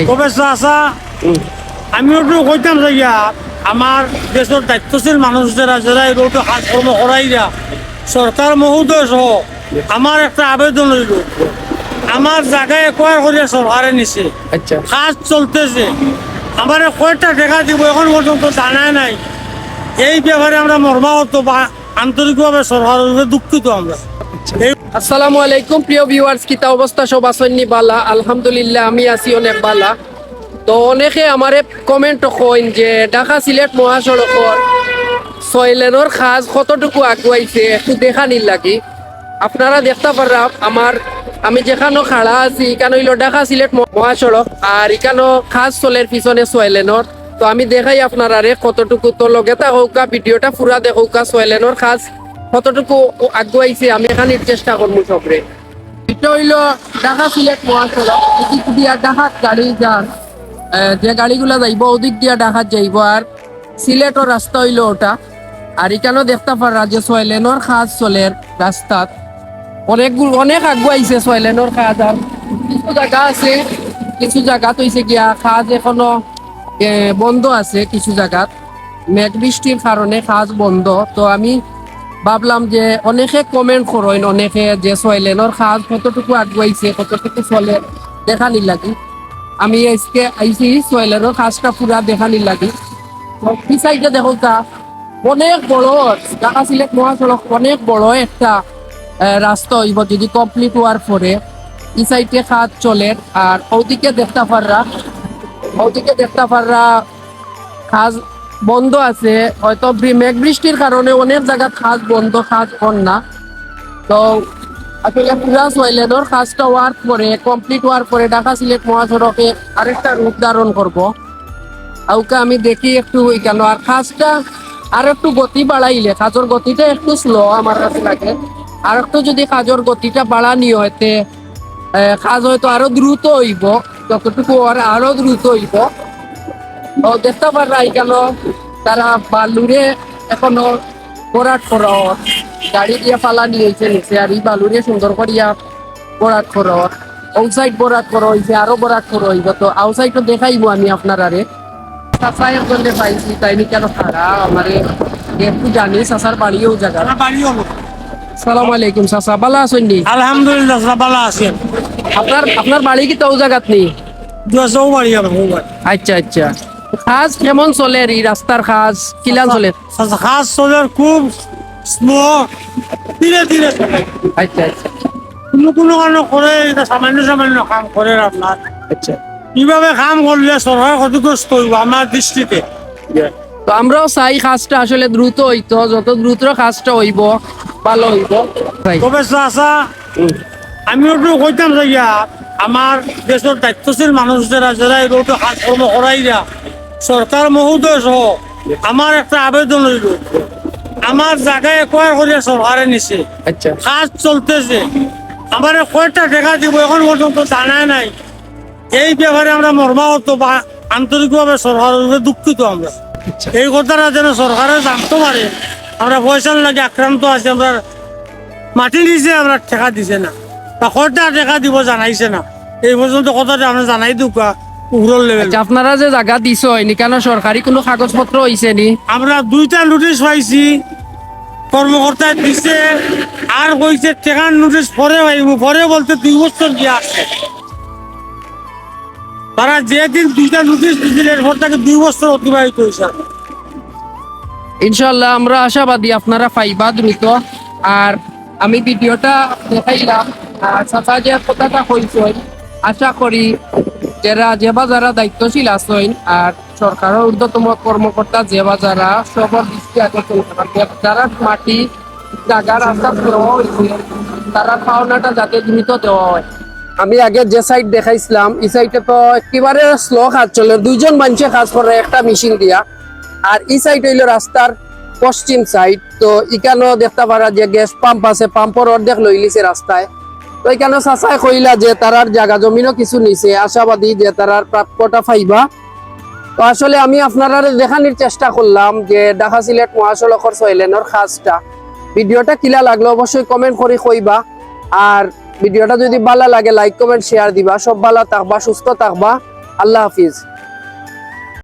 ভাই। তবে চাচা আমি একটু কইতাম আমার দেশের দায়িত্বশীল মানুষ যারা যারা এই রোডে কাজকর্ম করাইয়া সরকার মহোদয় সহ আমার একটা আবেদন হইল আমার জায়গায় একোয়ার করিয়া সরকারে নিছে। আচ্ছা। কাজ চলতেছে। আমার কয়টা টাকা দিব এখন পর্যন্ত জানাই নাই। এই ব্যাপারে আমরা মর্মাহত বা আন্তরিকভাবে সরকারের দুঃখিত আমরা। এই আসসালামু আলাইকুম, প্রিয় ভিউয়ার্স কিতা অবস্থা? সব আসন্নি বালা? আলহামদুলিল্লাহ, আমি আছি অনেক বালা। তো অনেকে আমারে কমেন্ট কইন যে, ঢাকা সিলেট মহাসড়কর সয়লেনের খাজ কতটুকু আগুয়াইছে, একটু দেখানি লাগি। আপনারা দেখতে পাররা, আমার, আমি যেখানে খাড়া আছি, এখানে হইল ঢাকা সিলেট মহাসড়ক, আর এখানে খাজ চলের পিছনে সয়লেনর তো আমি দেখাই আপনারা রে কতটুকু তো লগে হোকা ভিডিওটা পুরা দেখোকা সয়লেনর খাজ কতটুকু আগুয়াইছে আমি এখানে চেষ্টা করব সবরে এটা হইল ঢাকা সিলেট মহাসড়ক, এদিক দিয়া ঢাকাত গাড়ি যান যে গাড়িগুলা যাইব, ওদিক দিয়া ঢাকাত যাইব, আর সিলেটর রাস্তা হইল ওটা। আর এখানেও দেখতে পারা যে ছয় লেনের খাজ চলের রাস্তাত অনেকগুলো, অনেক আগুয়াইছে ছয় লেনের খাজ আর কিছু জায়গা আছে, কিছু জায়গাত হইছে গিয়া খাজ এখনও বন্ধ আছে কিছু জায়গাত মেঘ বৃষ্টির কারণে খাজ বন্ধ, তো আমি ভাবলাম যে অনেকে কমেন্ট করেন, অনেকে যে ছয় লেনের খাজ কতটুকু আগুয়াইছে কতটুকু চলে দেখানি লাগি আমি আজকে আইছি ছয় লেনের খাজটা পুরা দেখানি লাগি কি সাইডে দেখো তা, অনেক বড় ঢাকা সিলেট মহাসড়ক, অনেক বড় একটা রাস্তা হইব, যদি কমপ্লিট হওয়ার পরে এই সাইডে খাত চলে আর ওদিকে দেখতে পাররা ওদিকে দেখতে পাররা খাজ বন্ধ আছে, হয়তো মেঘ বৃষ্টির কারণে অনেক জায়গা খাজ বন্ধ খাস খাজ না। তো আসলে পুরা সয়লেনের কাজটা হওয়ার পরে কমপ্লিট হওয়ার পরে ঢাকা সিলেট মহাসড়কে আরেকটা রূপ ধারণ করব। আউকে আমি দেখি একটু কেন আর কাজটা আর একটু গতি বাড়াইলে, কাজের গতিটা একটু স্লো আমার কাছে লাগে। আর একটু যদি কাজের গতিটা বাড়ানি হয়তে কাজ হয়তো আরও দ্রুত হইব, যতটুকু আরও দ্রুত হইব। পারা কেন তারা বালুরে এখনও বরাট করা। গাড়ি দিয়ে ফালা নিয়েছে নিচে আর এই বালুরে সুন্দর করিয়া বরাট করা। আউটসাইড বরাট করা হয়েছে আরও বরাট করা হইব। তো আউটসাইড তো দেখাইবো আমি আপনারারে। চাষা একজন পাইছি তাইনি কেন খারা আমারে। একটু জানি চাষার বাড়িও জায়গা। সালাম আলাইকুম চাষা ভালো আছেন নি? আলহামদুলিল্লাহ চাচা ভালো আছেন আপনার আপনার বাড়ি কি তো জায়গাত নেই দুশো বাড়ি আচ্ছা আচ্ছা। খাজ কেমন চলে এই রাস্তার খাজ? কিলান চলে? খাস চলে খুব স্লো ধীরে ধীরে চলে। আচ্ছা আচ্ছা। কোনো কোনো কারণে করে সামান্য সামান্য কাম করে আপনার আচ্ছা। কীভাবে কাম করলে সরকার ক্ষতিগ্রস্ত হইব আমার দৃষ্টিতে। তো আমরাও চাই কাজটা আসলে দ্রুত হইতো যত দ্রুত কাজটা হইব ভালো হইব। তবে চাচা? আমি একটু কইতাম যাইয়া আমার দেশের দায়িত্বশীল মানুষ যারা যারা এই রোডে কাজকর্ম করাইয়া সরকার মহোদয় সহ আমার একটা আবেদন হইল। আমার জায়গায় একোয়ার করিয়া সরকারে নিছে। আচ্ছা। কাজ চলতেছে। আমার কয়টা টাকা দিব এখন পর্যন্ত জানাই নাই। এই ব্যাপারে আমরা মর্মাহত বা আন্তরিকভাবে সরকারের দুঃখিত আমরা। আচ্ছা। এই কথাটা যেন সরকারে জানতে পারে আমরা পয়সার লাগে আক্রান্ত আছে আমরা মাটি দিছে আমরা ঠেকা দিছে না। বা কয়টা টেকা দিব জানাইছে না। এই পর্যন্ত কথাটা আমরা জানাই দিও লেভেল আচ্ছা আপনারা যে জায়গা দিছ কেন সরকারি কোনো কাগজপত্র হইছে নি? আমরা দুইটা নোটিশ পাইছি। কর্মকর্তায় দিছে আর কইছে টেকার নোটিশ পরে পাইব পরে বলতে দুই বছর আসছে তারা যেদিন দুইটা নোটিশ দিছিল এরপর তাকে দুই বছর অতিবাহিত হয়েছে ইনশাল্লাহ আমরা আশাবাদী আপনারা পাইবা দ্রুত। আর আমি ভিডিওটা দেখাইলাম আর চাচা যে কথাটা কইছে আশা করি যারা যেবা যারা দায়িত্বশীল আছেন আর সরকারের ঊর্ধ্বতম কর্মকর্তা যেবা যারা সবার দৃষ্টি আকর্ষণ যারা মাটি, জায়গা, রাস্তা হয়েছে, তারা পাওনাটা যাতে দ্রুত দেওয়া হয়। আমি আগে যে সাইড দেখাইছিলাম, এই সাইডে তো একেবারে স্লো কাজ চলে। দুইজন মানুষে কাজ করে একটা মেশিন দিয়া। আর এই সাইড হইল রাস্তার পশ্চিম সাইড তো এখানেও দেখতে পারা যে গ্যাস পাম্প আছে পাম্পর অর্ধেক লই লিছে রাস্তায়। তো এখানে চাচাই কইলা যে তারার জায়গা জমিনও কিছু নিছে? আশাবাদী যে তারার প্রাপ্যটা পাইবা। তো আসলে আমি আপনারা দেখানোর চেষ্টা করলাম যে ঢাকা সিলেট মহাসড়কর সয়লেনের খাজটা ভিডিওটা কিলা লাগল অবশ্যই কমেন্ট করে কইবা। আর ভিডিওটা যদি ভালো লাগে লাইক কমেন্ট শেয়ার দিবা। সব ভালো থাকবা, সুস্থ থাকবা। আল্লাহ হাফিজ।